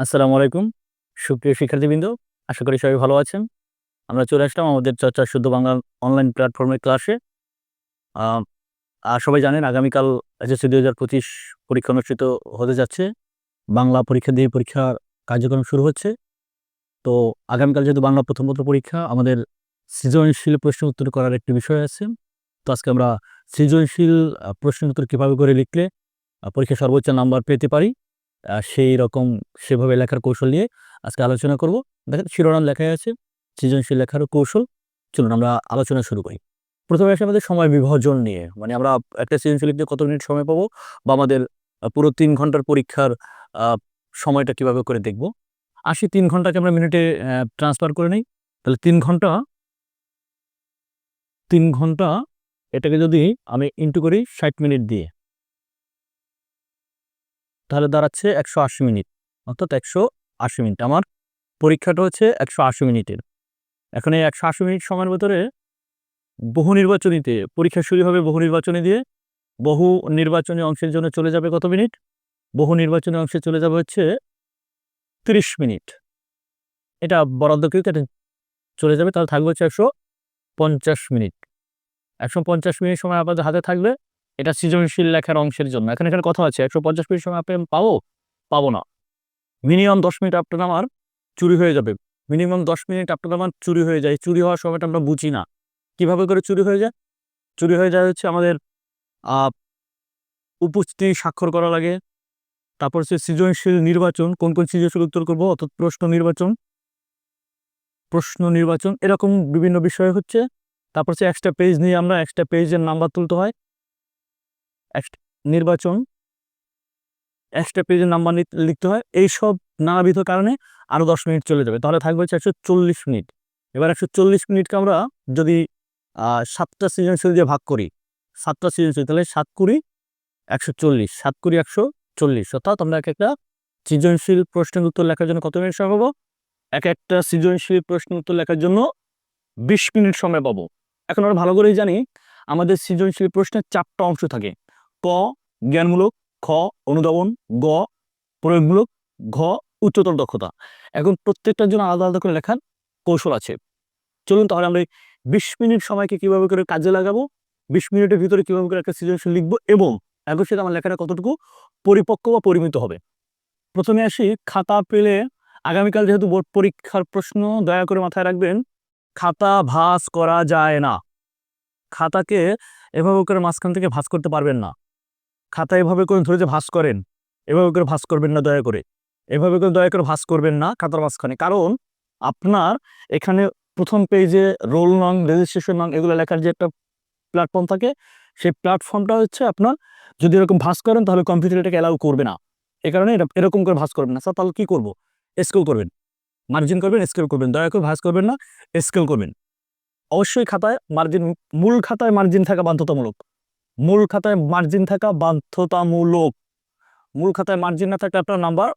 আসসালামু আলাইকুম। সুপ্রিয় শিক্ষার্থীবৃন্দ আশা করি সবাই ভালো আছেন। আমরা চলে আসলাম আমাদের চর্চা শুদ্ধ বাংলা অনলাইন প্ল্যাটফর্মের ক্লাসে আর সবাই জানেন আগামীকাল এসএসসি দুই হাজার পঁচিশ পরীক্ষা অনুষ্ঠিত হতে যাচ্ছে। বাংলা পরীক্ষা দিয়ে পরীক্ষার কার্যক্রম শুরু হচ্ছে। তো আগামীকাল যেহেতু বাংলা প্রথম পত্র পরীক্ষা আমাদের সৃজনশীল প্রশ্ন উত্তর করার একটি বিষয় আছে। তো আজকে আমরা সৃজনশীল প্রশ্ন উত্তর কীভাবে করে লিখলে আহ, পরীক্ষায় সর্বোচ্চ নাম্বার পেতে পারি সেই রকম সেভাবে লেখার কৌশল নিয়ে আজকে আলোচনা করব। দেখেন শিরোনাম লেখাই আছে, সৃজনশীল লেখার কৌশল। চলুন আমরা আলোচনা শুরু করি। প্রথমে আসে আমাদের সময় বিভাজন নিয়ে। মানে আমরা একটা সৃজনশীল লিখতে কত মিনিট সময় পাবো বা আমাদের পুরো তিন ঘণ্টার পরীক্ষার সময়টা কীভাবে করে দেখব। আশি তিন ঘন্টাকে আমরা মিনিটে ট্রান্সফার করে নিই। তাহলে তিন ঘণ্টা তিন ঘণ্টা এটাকে যদি আমি ইন্টু করি ষাট মিনিট দিয়ে। তাহলে দাঁড়াচ্ছে একশো আশি মিনিট। অর্থাৎ একশো আশি মিনিট। আমার পরীক্ষাটা হচ্ছে একশো আশি মিনিটের। এখন এই একশো আশি মিনিট সময়ের ভেতরে বহু নির্বাচনীতে পরীক্ষা শুরু হবে বহু নির্বাচনী দিয়ে। বহু নির্বাচনী অংশের জন্য চলে যাবে কত মিনিট? বহু নির্বাচনী অংশে চলে যাবে হচ্ছে তিরিশ মিনিট। এটা বরাদ্দকেও কেটে চলে যাবে, তাহলে থাকবে হচ্ছে একশো পঞ্চাশ মিনিট। একশো পঞ্চাশ মিনিট সময় আপনাদের হাতে থাকবে। এটা সৃজনশীল লেখার অংশের জন্য। এখানে এখানে কথা আছে, একশো পঞ্চাশ মিনিট সময় আপনি পাবো? পাবো না। মিনিমাম দশ মিনিট আপনার আমার চুরি হয়ে যাবে। মিনিমাম দশ মিনিট আপনার আমার চুরি হয়ে যায়। চুরি হওয়ার সময়টা আমরা বুঝি না। কীভাবে করে চুরি হয়ে যায়? চুরি হয়ে যায় হচ্ছে আমাদের উপস্থিতি স্বাক্ষর করা লাগে। তারপর হচ্ছে সৃজনশীল নির্বাচন, কোন কোন সৃজনশীল উত্তর করব? অর্থাৎ প্রশ্ন নির্বাচন। প্রশ্ন নির্বাচন, এরকম বিভিন্ন বিষয় হচ্ছে। তারপর হচ্ছে এক্সট্রা পেজ নিয়ে আমরা এক্সট্রা পেজের নাম্বার তুলতে হয়। নির্বাচন। এক্সট্রা পেজের নাম্বার লিখতে হয়। এইসব নানাবিধ কারণে আরও দশ মিনিট চলে যাবে। তাহলে থাকবে হচ্ছে একশো চল্লিশ মিনিট। এবার একশো চল্লিশ মিনিটকে আমরা যদি সাতটা সৃজনশীল দিয়ে ভাগ করি। সাতটা সৃজনশীল, তাহলে সাত কুড়ি একশো চল্লিশ। সাত কুড়ি একশো চল্লিশ। অর্থাৎ আমরা এক একটা সৃজনশীল প্রশ্নের উত্তর লেখার জন্য কত মিনিট সময় পাবো? এক একটা সৃজনশীল প্রশ্ন উত্তর লেখার জন্য বিশ মিনিট সময় পাবো। এখন আমরা ভালো করেই জানি, আমাদের সৃজনশীল প্রশ্নের চারটা অংশ থাকে। ক, জ্ঞানমূলক, খ, অনুধাবন, গ, প্রয়োগমূলক, ঘ, উচ্চতর দক্ষতা। এখন প্রত্যেকটার জন্য আলাদা আলাদা করে লেখার কৌশল আছে। চলুন তাহলে আমরা বিশ মিনিট সময়কে কীভাবে করে কাজে লাগাবো, বিশ মিনিটের ভিতরে কীভাবে করে একটা সৃজনশীল লিখব এবং একই সাথে আমার লেখাটা কতটুকু পরিপক্ক বা পরিমিত হবে। প্রথমে আসি, খাতা পেলে আগামীকাল যেহেতু বোর্ড পরীক্ষার প্রশ্ন, দয়া করে মাথায় রাখবেন, খাতা ভাঁজ করা যায় না। খাতাকে এভাবে করে মাঝখান থেকে ভাঁজ করতে পারবেন না। খাতা এভাবে করে ধরে যে ভাঁজ করেন, এভাবে করে ভাঁজ করবেন না দয়া করে। এভাবে করে দয়া করে ভাঁজ করবেন না খাতার মাঝখানে। কারণ আপনার এখানে প্রথম পেজে রোল নং রেজিস্ট্রেশন নং এগুলো লেখার যে একটা প্ল্যাটফর্ম থাকে, সেই প্ল্যাটফর্মটা হচ্ছে আপনার যদি এরকম ভাঁজ করেন তাহলে কম্পিউটার এটাকে অ্যালাউ করবে না। এ কারণে এরকম করে ভাঁজ করবেন না। স্যার তাহলে কী করব? স্কেল করবেন। মার্জিন করবেন স্কেল করবেন। দয়া করে ভাঁজ করবেন না স্কেল করবেন। অবশ্যই খাতায় মার্জিন মূল খাতায় মার্জিন থাকা বাধ্যতামূলক। মূল খাতায় মার্জিন থাকা বাধ্যতামূলক। মূল খাতায় মার্জিন না থাকলে আপনার নাম্বার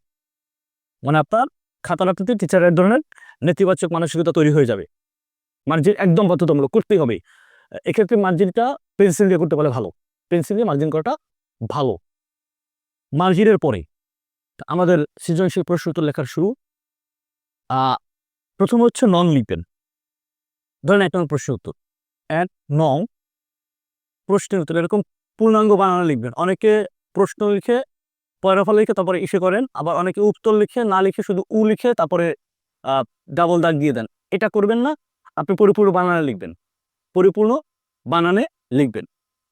মানে আপনার খাতার প্রতি টিচারের ধরনের নেতিবাচক মানসিকতা তৈরি হয়ে যাবে। মার্জিন একদম বাধ্যতামূলক করতেই হবে। এক্ষেত্রে মার্জিনটা পেন্সিল দিয়ে করতে পারলে ভালো। পেন্সিল দিয়ে মার্জিন করাটা ভালো। মার্জিনের পরে আমাদের সৃজনশীল প্রশ্ন উত্তর লেখার শুরু। প্রথম হচ্ছে নন লিপেন ধরেন এক নম্বর প্রশ্ন উত্তর। এক নং প্রশ্নের উত্তর, এরকম পূর্ণাঙ্গ বানানো লিখবেন। অনেকে প্রশ্ন লিখে পয়রাফা লিখে তারপরে ইসে করেন, আবার অনেকে উত্তর লিখে, না লিখে শুধু উ লিখে তারপরে ডাবল দাগ দিয়ে দেন। এটা করবেন না, আপনি পরিপূর্ণ বানানে লিখবেন। পরিপূর্ণ বানানে লিখবেন।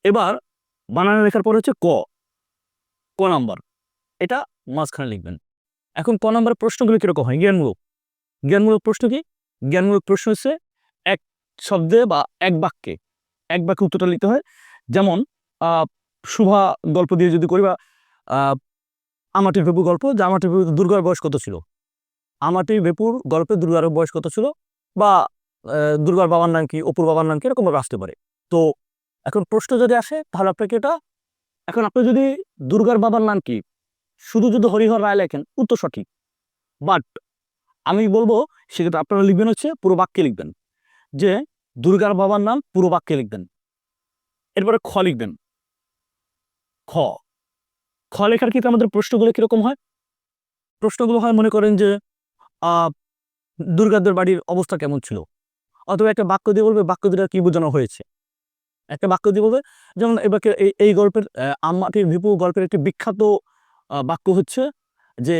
এবার বানানে লেখার পর হচ্ছে ক। ক নাম্বার। এটা মাঝখানে লিখবেন। এখন ক নাম্বার প্রশ্নগুলো কীরকম হয়? জ্ঞানমূলক। জ্ঞানমূলক প্রশ্ন কি? জ্ঞানমূলক প্রশ্ন হচ্ছে এক শব্দে বা এক বাক্যে। এক বাক্যে উত্তরটা লিখতে হয়। যেমন শুভা গল্প দিয়ে যদি করি বা আমাটির ভেপুর গল্প, যে আমাটির ভেপুর দুর্গার বয়স কত ছিল? আমাটির ভেপুর গল্পে দুর্গার বয়স কত ছিল? বা দুর্গার বাবার নাম কি, অপুর বাবার নাম কি এরকমভাবে আসতে পারে। তো, এখন প্রশ্ন যদি আসে, তাহলে আপনাকে এটা, এখন আপনি যদি দুর্গার বাবার নাম কি, শুধু যদি হরিহর রায় লেখেন, উত্তর সঠিক। বাট, আমি বলব, সেক্ষেত্রে আপনারা লিখবেন হচ্ছে, পুরো বাক্যে লিখবেন। যে, দুর্গার বাবার নাম পুরো বাক্যে লিখবেন। এরপরে খ লিখবেন। খ। খ লেখার ক্ষেত্রে আমাদের প্রশ্নগুলো কীরকম হয়? প্রশ্নগুলো হয় মনে করেন যে দুর্গাদের বাড়ির অবস্থা কেমন ছিল? অথবা একটা বাক্য দিয়ে বলবে বাক্য দিয়ে কি বোঝানো হয়েছে? একটা বাক্য দিয়ে বলবে যেমন এবারে এই এই গল্পের আহ, আম্মাটির ভিপু গল্পের একটি বিখ্যাত বাক্য হচ্ছে যে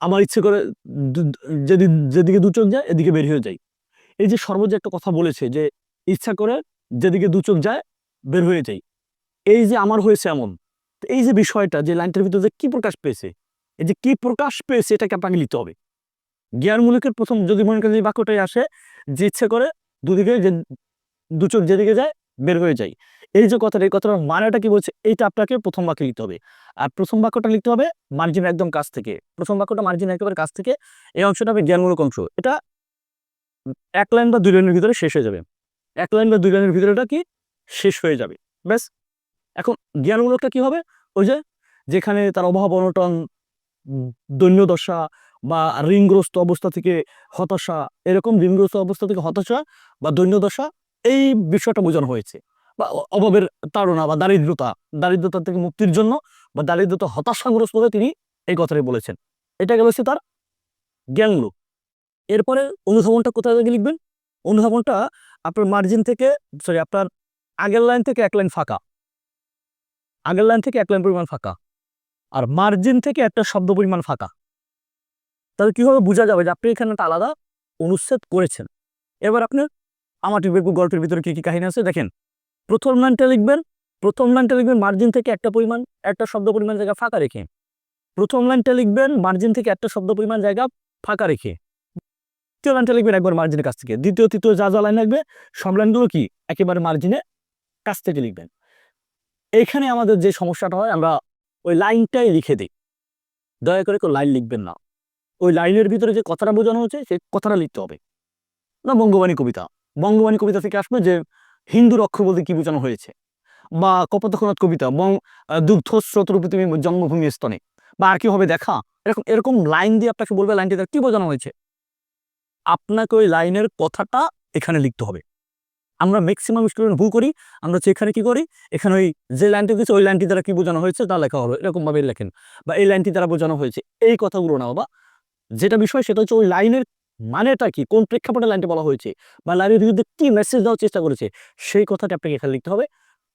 আমার ইচ্ছে করে যেদিকে দু চোখ যায় এদিকে বের হয়ে এই যে সর্বজে একটা কথা বলেছে যে ইচ্ছা করে যেদিকে দু চোখ যায়, বের হয়ে যাই। এই যে আমার হয়েছে এমন এই যে বিষয়টা যে লাইনটার ভিতরে যে কি প্রকাশ পেয়েছে, এই যে কি প্রকাশ পেয়েছে এটাকে আপনাকে নিতে হবে। জ্ঞানমূলকের প্রথম যদি মনে করেন যে বাক্যটাই আসে, যে ইচ্ছে করে দুদিকে যে দু চোখ যেদিকে যায়, বের হয়ে যায় এই যে কথাটা, এই কথাটার মানেটা কি বলছে, এইটা আপনাকে প্রথম বাক্যে লিখতে হবে। আর প্রথম বাক্যটা লিখতে হবে মার্জিনের একদম কাছ থেকে। প্রথম বাক্যটা মার্জিন একেবারে কাছ থেকে, এই অংশটা হবে জ্ঞানমূলক অংশ। এটা এক লাইন বা দুই লাইনের ভিতরে শেষ হয়ে যাবে। এক লাইন বা দুই লাইনের ভিতরেটা কি শেষ হয়ে যাবে। ব্যাস। এখন জ্ঞানমূলকটা কি হবে? ওই যে যেখানে তার অভাব অনটন দৈন্যদশা বা ঋণগ্রস্ত অবস্থা থেকে হতাশা, এরকম ঋণগ্রস্ত অবস্থা থেকে হতাশা বা দৈন্যদশা এই বিষয়টা বোঝানো হয়েছে। বা অভাবের তাড়না বা দারিদ্রতা দারিদ্রতা থেকে মুক্তির জন্য বা দারিদ্রতা হতাশাগ্রস্ত হয়ে তিনি এই কথাটাই বলেছেন। এটা গেল হচ্ছে তার জ্ঞানমূলক। এরপরে অনুধাবনটা কোথায় লিখবেন? অনুধাবনটা আপনার মার্জিন থেকে সরি আপনার আগের লাইন থেকে এক লাইন ফাঁকা। আগের লাইন থেকে এক লাইন পরিমাণ ফাঁকা। আর মার্জিন থেকে একটা শব্দ পরিমাণ ফাঁকা। তাহলে কীভাবে বোঝা যাবে যে আপনি এখানে একটা আলাদা অনুচ্ছেদ করেছেন। এবার আপনি আমার টিপেকু গল্পের ভিতরে কী কী কাহিনী আছে? দেখেন, প্রথম লাইনটা লিখবেন, প্রথম লাইনটা লিখবেন মার্জিন থেকে একটা পরিমাণ, একটা শব্দ পরিমাণ জায়গা ফাঁকা রেখে। প্রথম লাইনটা লিখবেন মার্জিন থেকে একটা শব্দ পরিমাণ জায়গা ফাঁকা রেখে। দ্বিতীয় লাইনটা লিখবেন একবার মার্জিনের কাছ থেকে। দ্বিতীয়, তৃতীয় যা যা লাইন লাগবে, সব লাইনগুলো কি? একেবারে মার্জিনে কাছ থেকে লিখবেন। এইখানে আমাদের যে সমস্যাটা হয়, আমরা ওই লাইনটাই লিখে দিই। দয়া করে কেউ লাইন লিখবেন না। ওই লাইনের ভিতরে যে কথাটা বোঝানো হচ্ছে সেই কথাটা লিখতে হবে। না বঙ্গবাণী কবিতা। বঙ্গবাণী কবিতা থেকে আসবে যে হিন্দুর অক্ষর বলতে কি বোঝানো হয়েছে? বা কপোতক্ষনাথ কবিতা, বং দুগ্ধ স্রোতরূপে তুমি জন্মভূমি স্তনে। বা আর কি হবে দেখা? এরকম এরকম লাইন দিয়ে আপনাকে বলবে লাইনটি কি বোঝানো হয়েছে? আপনাকে ওই লাইনের কথাটা এখানে লিখতে হবে। আমরা ম্যাক্সিমাম স্টুডেন্ট ভুল করি, আমরা হচ্ছে এখানে কি করি? এখানে ওই যে লাইনটি দিচ্ছে ওই লাইনটি দ্বারা কি বোঝানো হয়েছে? তা লেখা হবে। এরকম ভাবে লেখেন। বা এই লাইনটি দ্বারা বোঝানো হয়েছে। এই কথাগুলো না বাবা। যেটা বিষয় সেটা হচ্ছে ওই লাইনের মানেটা কি? কোন প্রেক্ষাপটে লাইনটি বলা হয়েছে? বা লাইনের বিরুদ্ধে কি মেসেজ দেওয়ার চেষ্টা করেছে? সেই কথাটা আপনাকে এখানে লিখতে হবে।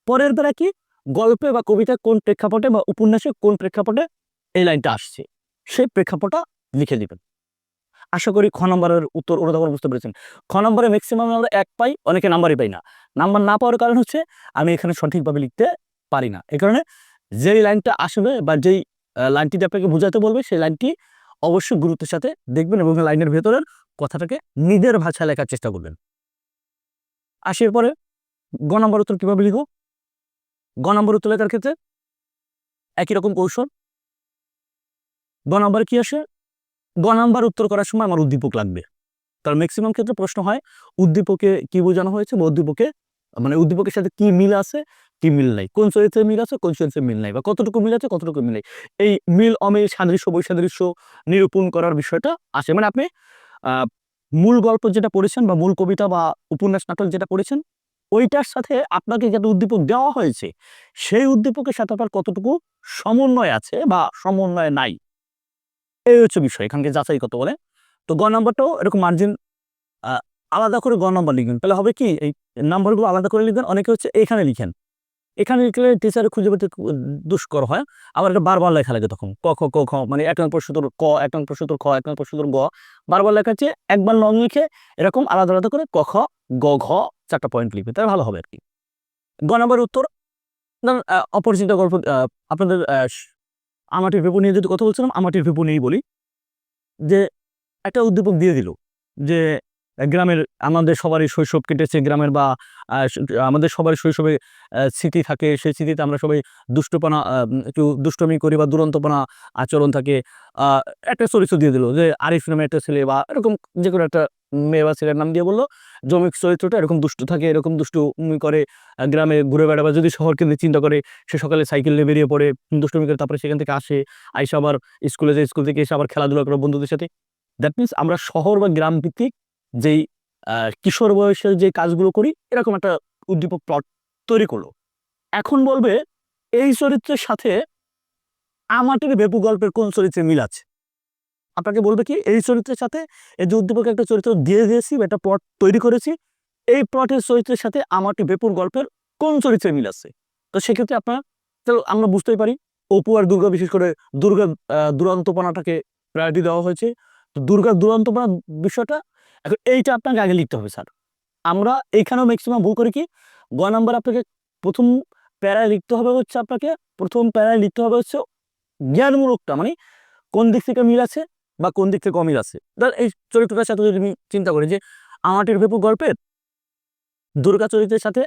পরের বেলা কি? গল্পে বা কবিতা কোন প্রেক্ষাপটে বা উপন্যাসে কোন প্রেক্ষাপটে এই লাইনটা আসছে? সেই প্রেক্ষাপটটা লিখে দিবেন। আশা করি খ নম্বরের উত্তর ওরা তখন বুঝতে পেরেছেন। খ নম্বরে ম্যাক্সিমাম আমরা এক পাই, অনেকে নাম্বারই পাই না। নাম্বার না পাওয়ার কারণ হচ্ছে, আমি এখানে সঠিকভাবে লিখতে পারি না। এই কারণে যেই লাইনটা আসবে বা যেই লাইনটিতে আপনাকে বোঝাতে বলবে, সেই লাইনটি অবশ্যই গুরুত্বের সাথে দেখবেন এবং লাইনের ভেতরের কথাটাকে নিজের ভাষায় লেখার চেষ্টা করবেন। আসি এরপরে, গ নম্বর উত্তর কীভাবে লিখব? গ নম্বর উত্তর লেখার ক্ষেত্রে একই রকম কৌশল। গ নম্বর কী আসে? গ নাম্বার উত্তর করার সময় আমার উদ্দীপক লাগবে। তার ম্যাক্সিমাম ক্ষেত্রে প্রশ্ন হয়, উদ্দীপকে কি বোঝানো হয়েছে? বা উদ্দীপকে মানে উদ্দীপকের সাথে কি মিল আছে? কি মিল নাই? কোন চরিত্রে মিল আছে? কোন চরিত্রে মিল নাই? বা কতটুকু মিল আছে? কতটুকু মিল নাই? এই মিল, অমিল, সাদৃশ্য, বৈসাদৃশ্য নিরূপণ করার বিষয়টা আসে। মানে আপনি মূল গল্প যেটা পড়েছেন বা মূল কবিতা বা উপন্যাস, নাটক যেটা পড়েছেন, ওইটার সাথে আপনাকে যেটা উদ্দীপক দেওয়া হয়েছে, সেই উদ্দীপকের সাথে আপনার কতটুকু সমন্বয় আছে বা সমন্বয় নাই? এই হচ্ছে বিষয় এখানকে যাচাই কত বলে তো গ নাম্বারটাও এরকম মার্জিন আলাদা করে গ নাম্বার লিখবেন। তাহলে হবে কি, এই নাম্বারগুলো আলাদা করে লিখবেন, অনেকে হচ্ছে এখানে লিখেন। এখানে লিখলে টিচার খুঁজে পেতে দুষ্কর হয়। আবার এটা বারবার লেখা লাগে তখন, ক, খ ক, খ মানে এক নং প্রশ্নোত্তর ক, এক নং প্রশ্নোত্তর খ, এক নং প্রশ্নোত্তর গ। বারবার লেখা হচ্ছে, একবার লং লিখে এরকম আলাদা আলাদা করে ক, খ, গ, ঘ চারটা পয়েন্ট লিখবে, তাহলে ভালো হবে আর কি। গ নাম্বারের উত্তর অপরিচিত গল্প আপনাদের আমাটির ভেপু নিয়ে যদি কথা বলছিলাম আমাটির ভেপু নিয়েই বলি। যে একটা উদ্দীপক দিয়ে দিল যে গ্রামের আমাদের সবারই শৈশব কেটেছে, গ্রামের বা আমাদের সবার শৈশবে স্মৃতি থাকে। সেই স্মৃতিতে আমরা সবাই দুষ্টপনা একটু দুষ্টমি করি বা দুরন্তপনা আচরণ থাকে। একটা চরিত্র দিয়ে দিল যে আরিফ নামে একটা ছেলে বা এরকম যে কোনো একটা মেয়ে বা ছেলের নাম দিয়ে বলল জমিক চরিত্রটা এরকম দুষ্টু থাকে, এরকম দুষ্টু করে গ্রামে ঘুরে বেড়াবে, যদি শহর কেন্দ্রে চিন্তা করে, সে সকালে সাইকেল নিয়ে বেরিয়ে পড়ে, দুষ্টমি করে তারপরে সেখান থেকে আসে, আইসা আবার স্কুলে যায়, স্কুল থেকে এসে আবার খেলাধুলা করে বন্ধুদের সাথে। দ্যাট মিনস আমরা শহর বা গ্রাম ভিত্তিক যেই কিশোর বয়সের যে কাজগুলো করি, এরকম একটা উদ্দীপক প্লট তৈরি করল। এখন বলবে, এই চরিত্রের সাথে আমাটির বেপু গল্পের কোন চরিত্রে মিল আছে? আপনাকে বলবে কি, এই চরিত্রের সাথে, এই যে উদ্দীপক একটা চরিত্র দিয়ে দিয়েছি, বা একটা প্লট তৈরি করেছি, এই প্লটের চরিত্রের সাথে আমাটি বেপুর গল্পের কোন চরিত্রে মিল আছে? তো সেক্ষেত্রে আপনার তো আমরা বুঝতেই পারি, অপু আর দুর্গা বিশেষ করে দুর্গা দুরন্তপনাটাকে প্রায়োরিটি দেওয়া হয়েছে। তো দুর্গার দুরন্তপনা বিষয়টা, এখন এইটা আপনাকে আগে লিখতে হবে স্যার আমরা এইখানেও ম্যাক্সিমাম ভুল করি কি, গ নাম্বার আপনাকে প্রথম প্যারায় লিখতে হবে হচ্ছে আপনাকে, প্রথম প্যারায় লিখতে হবে হচ্ছে জ্ঞানমূলকটা মানে কোন দিক থেকে মিল আছে বা কোন দিক থেকে অমিল আছে? এই চরিত্রটার সাথে যদি চিন্তা করি যে আমাটির ভেপু গল্পের দুর্গা চরিত্রের সাথে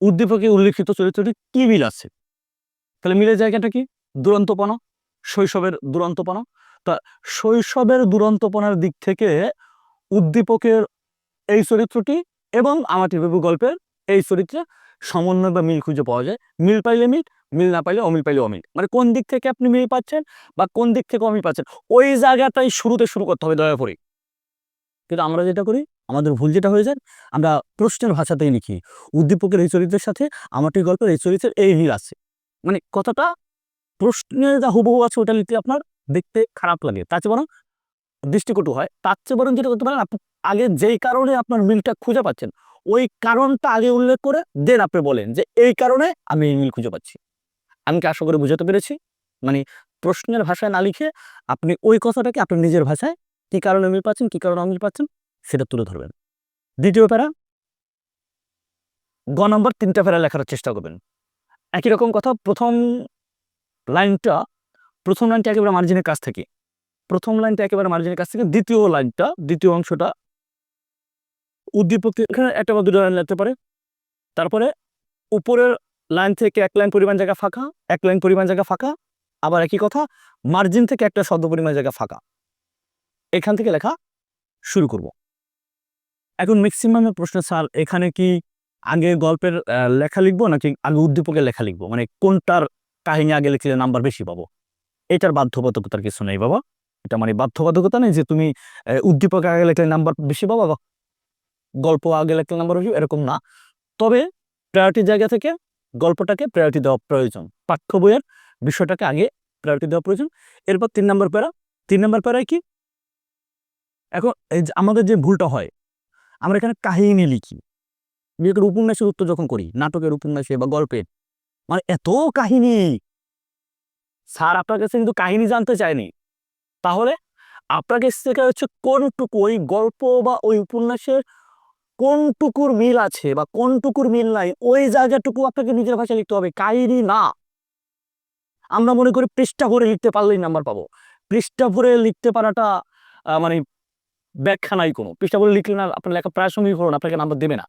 উদ্দীপকে উল্লেখিত চরিত্রটি কি মিল আছে? তাহলে মিলের জায়গাটা কি? দুরন্তপনা, শৈশবের দুরন্তপনা। তা শৈশবের দুরন্তপনার দিক থেকে উদ্দীপকের এই চরিত্রটি এবং আমাটির ভেপু গল্পের এই চরিত্রে সমন্বয় বা মিল খুঁজে পাওয়া যায়। মিল পাইলে মিল মিল না পাইলে অমিল পাইলে অমিল। মানে কোন দিক থেকে আপনি মিল পাচ্ছেন বা কোন দিক থেকে অমিল পাচ্ছেন, ওই জায়গাটাই শুরুতে শুরু করতে হবে দয়া করে। কিন্তু আমরা যেটা করি, আমাদের ভুল যেটা হয়ে যায়, আমরা প্রশ্নের ভাষাতেই লিখি। উদ্দীপকের এই চরিত্রের সাথে আমাটির গল্পের এই চরিত্রের এই মিল আছে। মানে কথাটা, প্রশ্নের যা হুবহু আছে ওটা লিখতে আপনার দেখতে খারাপ লাগে। তার চেয়ে বরং দৃষ্টিকটু হয়। তার চেয়ে বরং যেটা করতে পারেন, আপনি আগে যেই কারণে আপনার মিলটা খুঁজে পাচ্ছেন ওই কারণটা আগে উল্লেখ করে দেন আপনি বলেন যে এই কারণে আমি এই মিল খুঁজে পাচ্ছি। আমি কি আশা করে বুঝাতে পেরেছি? মানে প্রশ্নের ভাষায় না লিখে আপনি ওই কথাটাকে আপনার নিজের ভাষায় কি কারণে মিল পাচ্ছেন, কি কারণে অমিল পাচ্ছেন, সেটা তুলে ধরবেন। দ্বিতীয় প্যারা, গ নম্বর তিনটা প্যারা লেখার চেষ্টা করবেন। একই রকম কথা, প্রথম লাইনটা প্রথম লাইনটা একেবারে মার্জিনের কাছ থেকে। প্রথম লাইনটা একেবারে মার্জিনের কাছ থেকে, দ্বিতীয় লাইনটা, দ্বিতীয় অংশটা উদ্দীপক এখানে একটা বা দুটো লাইন লাগতে পারে। তারপরে উপরের লাইন থেকে এক লাইন পরিমাণ জায়গা ফাঁকা, এক লাইন পরিমাণ জায়গা ফাঁকা, আবার একই কথা মার্জিন থেকে একটা শব্দ পরিমাণ জায়গা ফাঁকা। এখান থেকে লেখা শুরু করব। এখন ম্যাক্সিমামের প্রশ্ন, স্যার, এখানে কি আগে গল্পের লেখা লিখব নাকি আগে উদ্দীপকের লেখা লিখব? মানে কোনটার কাহিনী আগে লিখলে নাম্বার বেশি পাবো? এটার বাধ্যবাধকতার কিছু নেই বাবা। এটা মানে বাধ্যবাধকতা নেই যে তুমি উদ্দীপক আগে লিখলে নাম্বার বেশি পাবা বা গল্প আগে লিখলে নাম্বার বেশি এরকম না। তবে প্রায়োরিটির জায়গা থেকে গল্পটাকে প্রায়োরিটি দেওয়া প্রয়োজন। পাঠ্য বইয়ের বিষয়টাকে আগে প্রায়োরিটি দেওয়া প্রয়োজন। এরপর তিন নম্বর প্যারা। তিন নম্বর প্যারায় কি? এখন এই আমাদের যে ভুলটা হয়, আমরা এখানে কাহিনী লিখি। বিশেষ করে উপন্যাসের উত্তর যখন করি, নাটকের উপন্যাসে বা গল্পের মানে এত কাহিনী! স্যার আপনার কাছে কিন্তু কাহিনী জানতে চায়নি। তাহলে আপনার কাছ থেকে হচ্ছে কোনটুকু ওই গল্প বা ওই উপন্যাসের কোনটুকুর মিল আছে বা কোনটুকুর মিল নাই, ওই জায়গাটুকু আপনাকে নিজের ভাষায় লিখতে হবে কাহিনী না। আমরা মনে করি পৃষ্ঠা ভরে লিখতে পারলেই নাম্বার পাবো। পৃষ্ঠা ভরে লিখতে পারাটা মানে ব্যাখ্যা নাই কোনো। পৃষ্ঠা ভরে লিখলে না, আপনার লেখা প্রাসঙ্গিক হলো না, আপনাকে নাম্বার দেবে না।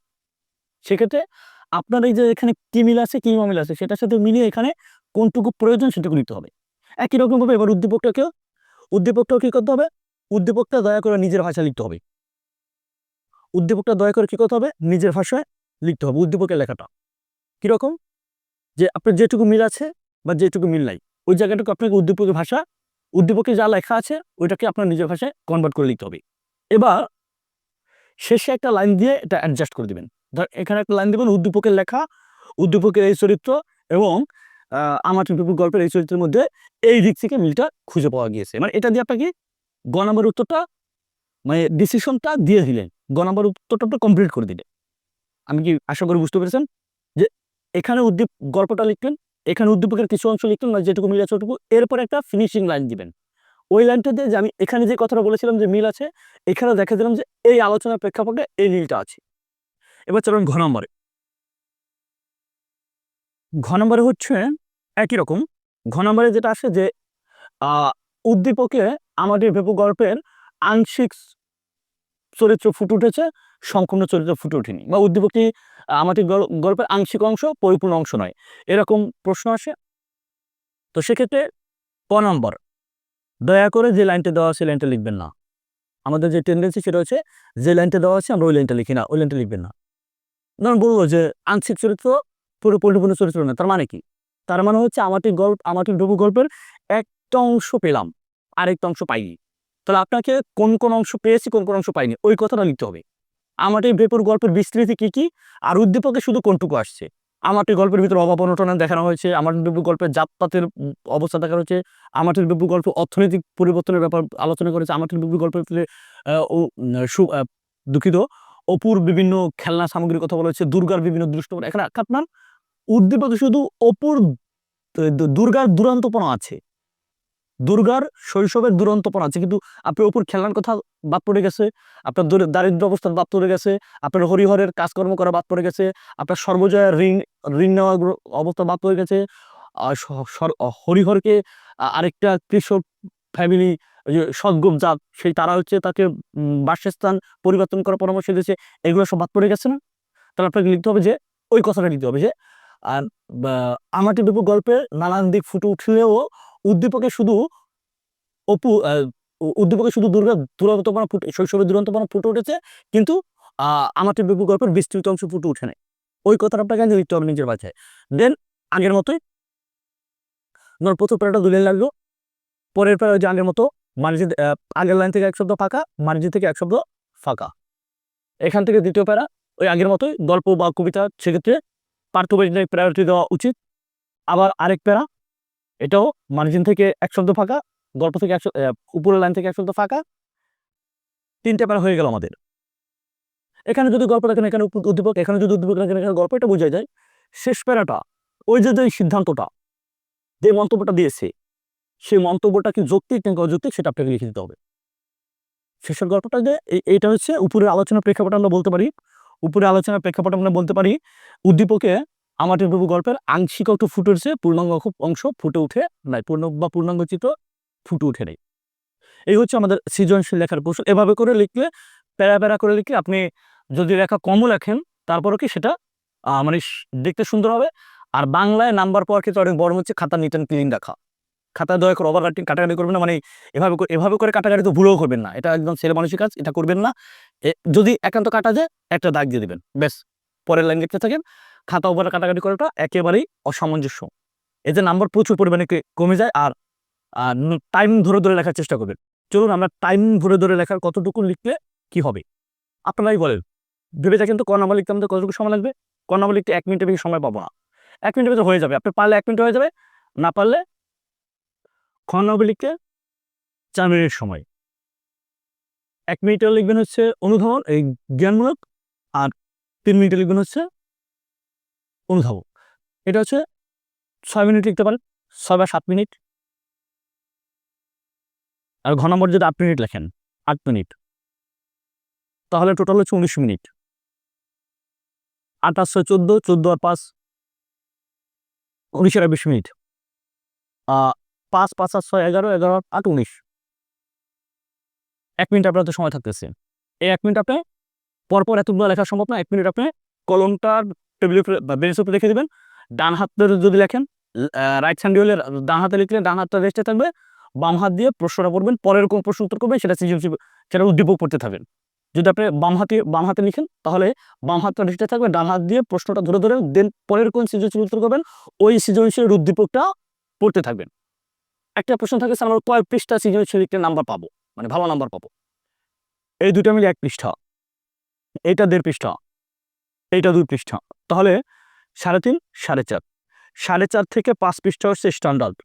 সেক্ষেত্রে আপনার এই যে এখানে কি মিল আছে, কি অমিল আছে, সেটার সাথে মিলিয়ে এখানে কোনটুকু প্রয়োজন সেটুকু লিখতে হবে। একই রকমভাবে এবার উদ্দীপকটাকেও, উদ্দীপকটাও কী করতে হবে? উদ্দীপকটা দয়া করে নিজের ভাষা লিখতে হবে। উদ্দীপকটা দয়া করে কী করতে হবে? নিজের ভাষায় লিখতে হবে, উদ্দীপকের লেখাটা। কীরকম? যে আপনার যেটুকু মিল আছে বা যেটুকু মিল নাই, ওই জায়গাটুকু আপনাকে উদ্দীপকের ভাষা, উদ্দীপকে যা লেখা আছে, ওইটাকে আপনার নিজের ভাষায় কনভার্ট করে লিখতে হবে। এবার শেষে একটা লাইন দিয়ে এটা অ্যাডজাস্ট করে দিবেন। ধর, এখানে একটা লাইন দিবেন, উদ্দীপকের লেখা, উদ্দীপকের এই চরিত্র এবং আমার টুকু গল্পের এই চরিত্রের মধ্যে এই দিক থেকে মিলটা খুঁজে পাওয়া গিয়েছে। মানে এটা দিয়ে আপনাকে গ নম্বর উত্তরটা মানে ডিসিশনটা দিয়ে দিলেন। গ নম্বর উত্তরটা আপনি কমপ্লিট করে দিলে আমি কি আশা করি বুঝতে পেরেছেন? যে এখানে উদ্দীপ গল্পটা লিখলেন, এখানে উদ্দীপকের কিছু অংশ লিখলেন, না যেটুকু মিল আছে ওটুকু, এরপর একটা ফিনিশিং লাইন দিবেন। ওই লাইনটা দিয়ে যে আমি এখানে যে কথাটা বলেছিলাম যে মিল আছে, এখানে দেখা দিলাম যে এই আলোচনার প্রেক্ষাপটে এই মিলটা আছে। এবার চলুন ঘ নম্বরে। ঘ নম্বরে হচ্ছে একই রকম। ঘ নম্বরে যেটা আসে যে উদ্দীপকে আমাদের ভেপু গল্পের আংশিক চরিত্র ফুটে উঠেছে, সম্পূর্ণ চরিত্র ফুটে ওঠেনি। বা উদ্দীপকটি আমাদের গল্পের আংশিক অংশ, পরিপূর্ণ অংশ নয়? এরকম প্রশ্ন আসে। তো সেক্ষেত্রে ক নম্বর, দয়া করে যে লাইনটা দেওয়া আছে, লাইনটা লিখবেন না। আমাদের যে টেন্ডেন্সি সেটা হচ্ছে, যে লাইনটা দেওয়া আছে, আমরা ওই লাইনটা লিখি না, ওই লাইনটা লিখবেন না। ধরুন বলব যে আংশিক চরিত্র পুরো পরিপূর্ণ চরিত্র না তার মানে কি? তার মানে হচ্ছে আমাদের গল্প, আমাদের ডুবু গল্পের একটা অংশ পেলাম, আরেকটা অংশ পাইনি। তাহলে আপনাকে কোন কোন অংশ পেয়েছি, কোন কোন অংশ পাইনি, ওই কথাটা লিখতে হবে। আমাদের ভেপুর গল্পের বিস্তৃতি কি কি, আর উদ্দীপকে শুধু কোনটুকু আসছে? আমারটি গল্পের ভিতরে অভাব অনটন দেখানো হয়েছে, আমার বিপু গল্পের জাতপাতের অবস্থা দেখানো হয়েছে আমারটির বিপু গল্প অর্থনৈতিক পরিবর্তনের ব্যাপার আলোচনা করেছে আমারটির বিপু গল্পের দুঃখিত, অপুর বিভিন্ন খেলনা সামগ্রীর কথা বলা হয়েছে, দুর্গার বিভিন্ন দৃশ্য এখানে আপনার উদ্দীপকে শুধু অপুর দুর্গার দুরান্তপনা আছে। দুর্গার শৈশবের দুরন্তপনা আছে। কিন্তু আপনি অপুর খেলার কথা বাদ পড়ে গেছে, আপনার দরি- দারিদ্র অবস্থান বাদ পড়ে গেছে, আপনার হরিহরের কাজকর্ম করা বাদ পড়ে গেছে, আপনার সর্বজয়া ঋণ ঋণ নেওয়ার অবস্থা বাদ পড়ে গেছে। হরিহরকে আরেকটা কৃষক ফ্যামিলি সদ্গোপ জাত, সেই তারা হচ্ছে তাকে বাসস্থান পরিবর্তন করার পরামর্শ দিয়েছে। এগুলো সব বাদ পড়ে গেছে না? তাহলে আপনাকে লিখতে হবে যে, ওই কথাটা লিখতে হবে যে, আর আমাটি বিপু গল্পের নানান দিক ফুটে উঠলেও উদ্দীপকে শুধু অপু উদ্দীপকে শুধু দুর্গা দুরন্তপনা ফুটে শৈশবের দুরন্তপনা ফুটে উঠেছে, কিন্তু আমাটি বিপু গল্পের বিস্তৃত অংশ ফুটে উঠে নাই। ওই কথাটা আপনাকে লিখতে হবে নিজের বাছায় দেন আগের মতোই, ধর প্রথম প্যারাটা দুলে লাগল, পরের প্যারা যে আগের মতো মানিজি আগের লাইন থেকে এক শব্দ ফাঁকা মানিজি থেকে এক শব্দ ফাঁকা। এখান থেকে দ্বিতীয় প্যারা ওই আগের মতোই, গল্প বা কবিতা, সেক্ষেত্রে পার্থবাজিনায় প্রায়োরিটি দেওয়া উচিত। আবার আরেক প্যারা এটাও মার্জিন থেকে এক শব্দ ফাঁকা, গল্প থেকে এক উপরের লাইন থেকে এক শব্দ ফাঁকা। তিনটে প্যারা হয়ে গেল আমাদের। এখানে যদি গল্প দেখেন, এখানে উদ্দীপক, এখানে যদি উদ্দীপক দেখেন, এখানে গল্প, এটা বোঝা যায়। শেষ প্যারাটা ওই যে যে সিদ্ধান্তটা, যে মন্তব্যটা দিয়েছে, সেই মন্তব্যটা কি যৌক্তিক নাকি অযৌক্তিক, সেটা আপনাকে লিখে দিতে হবে। শেষের গল্পটা যে এই- এইটা হচ্ছে উপরের আলোচনার প্রেক্ষাপট আমরা বলতে পারি উপরে আলোচনার প্রেক্ষাপট আমরা বলতে পারি, উদ্দীপকে আমাদের প্রভু গল্পের আংশিক অংশ ফুটে উঠছে, পূর্ণাঙ্গ অংশ- অংশ ফুটে উঠে নাই, পূর্ণ বা পূর্ণাঙ্গ চিত্র ফুটে উঠে নেই। এই হচ্ছে আমাদের সৃজনশীল লেখার কৌশল। এভাবে করে লিখলে, প্যারা প্যারা করে লিখলে আপনি যদি লেখা কমও লেখেন, তারপরও কি সেটা মানে দেখতে সুন্দর হবে। আর বাংলায় নাম্বার পাওয়ার ক্ষেত্রে অনেক বড় হচ্ছে খাতা নিট ক্লিন রাখা খাতা দয়া করে ওভার কাটিং কাটাকাটি করবেন না মানে এভাবে এভাবে করে কাটাকাটি তো ভুলেও করবেন না। এটা একদম ছেলে মানুষের কাজ, এটা করবেন না। যদি একান্ত কাটা যায়, একটা দাগ দিয়ে দিবেন। ব্যাস, পরের লাইন লিখতে থাকেন। খাতা ওভার কাটাকাটি করাটা একেবারেই অসামঞ্জস্য। এতে নাম্বার প্রচুর পরিমাণে কমে যায় আর টাইম ধরে ধরে লেখার চেষ্টা করবেন। চলুন আমরা টাইম ধরে ধরে লেখার কতটুকু লিখলে কি হবে? আপনারাই বলেন। ভেবে দেখেন তো ক লিখতে আমাদের কতটুকু সময় লাগবে? ক লিখতে এক মিনিটের বেশি সময় পাবো না। এক মিনিটের ভিতরে হয়ে যাবে। আপনি পারলে এক মিনিট হয়ে যাবে, না পারলে খ লিখতে চার মিনিট সময়। এক মিনিটে লিখবেন হচ্ছে অনুধাবন, এই জ্ঞানমূলক, আর তিন মিনিটে লিখবেন হচ্ছে অনুধাবন। এটা হচ্ছে ছয় মিনিট লিখতে পারেন, ছয় বা সাত মিনিট। আর ঘন নম্বর যদি আট মিনিট লেখেন, আট মিনিট। তাহলে টোটাল হচ্ছে উনিশ মিনিট। আট ছয় চোদ্দ, চোদ্দ আর পাঁচ। উনিশ আর বিশ মিনিট। পাঁচ পাঁচ আর ছয় এগারো এগারো আট, উনিশ। এক মিনিট আপনার তো সময় থাকতেছে। এই এক মিনিট আপনি পরপর এতগুলো লেখা সম্ভব না, এক মিনিট আপনি কলমটার টেবিলের উপরে বা বেঞ্চের উপরে রেখে দিবেন। ডান হাতে যদি লেখেন রাইট হ্যান্ড হলে ডান হাতে লিখলে ডান হাতটা রেস্টে থাকবে। বাম হাত দিয়ে প্রশ্নটা পড়বেন পরের কোন প্রশ্ন উত্তর করবেন, সেটা সৃজনশীল সেটা উদ্দীপক পড়তে থাকবেন। যদি আপনি বাম হাতে বাম হাতে লিখেন, তাহলে বাম হাতটা রেস্টে থাকবে, ডান হাত দিয়ে প্রশ্নটা ধরে ধরে দেন পরের কোন সৃজনশীল উত্তর করবেন, ওই সৃজনশীল উদ্দীপকটা পড়তে থাকবেন। একটা প্রশ্ন থাকে, স্যার, আমরা কয় পৃষ্ঠা সৃজনশীল লিখলে নাম্বার পাবো? মানে ভালো নাম্বার পাবো। এই দুটো মিলে এক পৃষ্ঠা। এইটা দেড় পৃষ্ঠা। এইটা দুই পৃষ্ঠা। তাহলে সাড়ে তিন, সাড়ে চার। সাড়ে চার থেকে পাঁচ পৃষ্ঠা হচ্ছে স্ট্যান্ডার্ড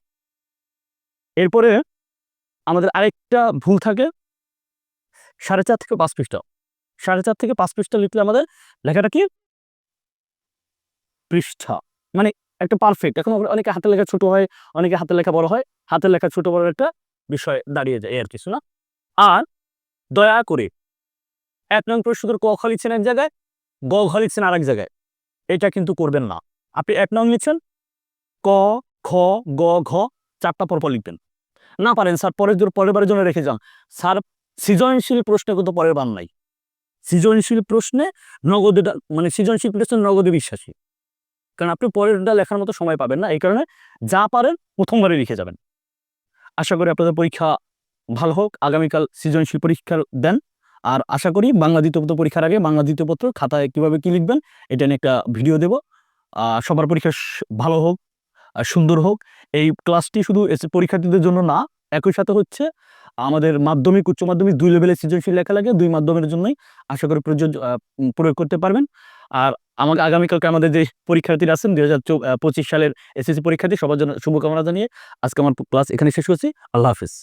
এরপরে আমাদের আরেকটা ভুল থাকে, সাড়ে চার থেকে পাঁচ পৃষ্ঠা। সাড়ে চার থেকে পাঁচ পৃষ্ঠা লিখলে আমাদের লেখাটা কি? পৃষ্ঠা। মানে একটা পারফেক্ট এখন অনেকে হাতের লেখা ছোট হয়, অনেকে হাতের লেখা বড় হয়। হাতের লেখা ছোট বড় একটা বিষয় দাঁড়িয়ে যায় আর কিছু না। আর দয়া করে এক নং প্রশ্নের ক খ লিখছেন এক জায়গায়, গ ঘ লিখছেন আরেক জায়গায়। এটা কিন্তু করবেন না। আপনি এক নং লিখছেন, ক, খ, গ, ঘ, চারটা পরপর লিখবেন। না পারেন স্যার, পরের জন্য পরের বারের জন্য রেখে যান। স্যার, সৃজনশীল প্রশ্নে কিন্তু পরের বার নাই। সৃজনশীল প্রশ্নে নগদে মানে সৃজনশীল প্রশ্নে নগদে বিশ্বাসী। কারণ আপনি পরেরটা লেখার মতো সময় পাবেন না, এই কারণে যা পারেন প্রথমবারে লিখে যাবেন। আশা করি আপনাদের পরীক্ষা ভালো হোক। আগামীকাল সৃজনশীল পরীক্ষা দেন। আর আশা করি বাংলা দ্বিতীয় পত্র পরীক্ষার আগে বাংলা দ্বিতীয় পত্র খাতায় কীভাবে কি লিখবেন, এটা নিয়ে একটা ভিডিও দেব। সবার পরীক্ষা ভালো হোক সুন্দর হোক। এই ক্লাসটি শুধু পরীক্ষার্থীদের জন্য না, একই সাথে হচ্ছে আমাদের মাধ্যমিক, উচ্চ মাধ্যমিক দুই লেভেলের সৃজনশীল লেখা লাগে দুই মাধ্যমের জন্যই আশা করি প্রযোজ্য প্রয়োগ করতে পারবেন। আর আমাকে আগামীকালকে আমাদের যে পরীক্ষার্থীরা আছেন দুই হাজার পঁচিশ সালের এসএসসি পরীক্ষার্থী, সবার জন্য শুভকামনা জানিয়ে আজকে আমার ক্লাস এখানে শেষ করছি। আল্লাহ হাফিজ।